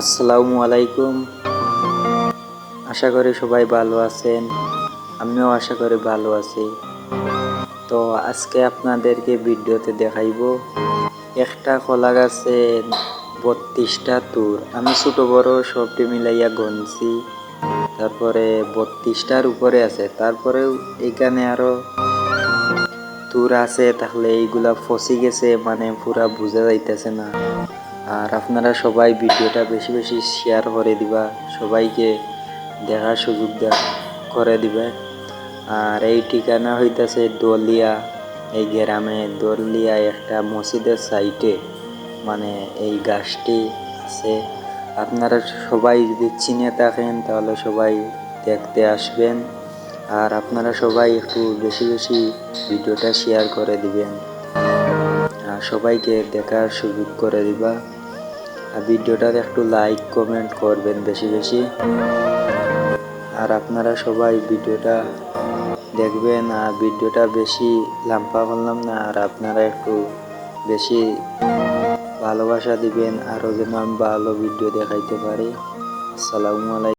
আসসালামু আলাইকুম। আশা করি সবাই ভালো আছেন। আমিও আশা করি ভালো আছি। তো আজকে আপনাদেরকে ভিডিওতে দেখাইব একটা কলা গাছে বত্রিশটা তুর। আমি ছোট, বড় সবটি মিলাইয়া গনছি। তারপরে বত্রিশটার উপরে আছে। তারপরেও এখানে আরও তুর আছে, তাহলে এইগুলা ফসি গেছে মানে পুরা বোঝা যাইতেছে না। আর আপনারা সবাই ভিডিওটা বেশি বেশি শেয়ার করে দিবা, সবাইকে দেখার সুযোগ করে দিবে। আর এই ঠিকানা হইতাছে দলিয়া, এই গ্রামে দলিয়া একটা মসজিদের সাইটে মানে এই গাছটি আছে। আপনারা সবাই যদি চিনে থাকেন, তাহলে সবাই দেখতে আসবেন। আর আপনারা সবাই একটু বেশি বেশি ভিডিওটা শেয়ার করে দিবেন। সবাইকে দেখার সুযোগ করে দিবা। ভিডিওটার একটু লাইক কমেন্ট করবেন বেশি বেশি। আর আপনারা সবাই ভিডিওটা দেখবেন আর ভিডিওটা বেশি লাম্পা করলাম না, আর আপনারা একটু বেশি ভালোবাসা দিবেন, আরও যেন আমি ভালো ভিডিও দেখাইতে পারি। আসসালামু আলাইকুম।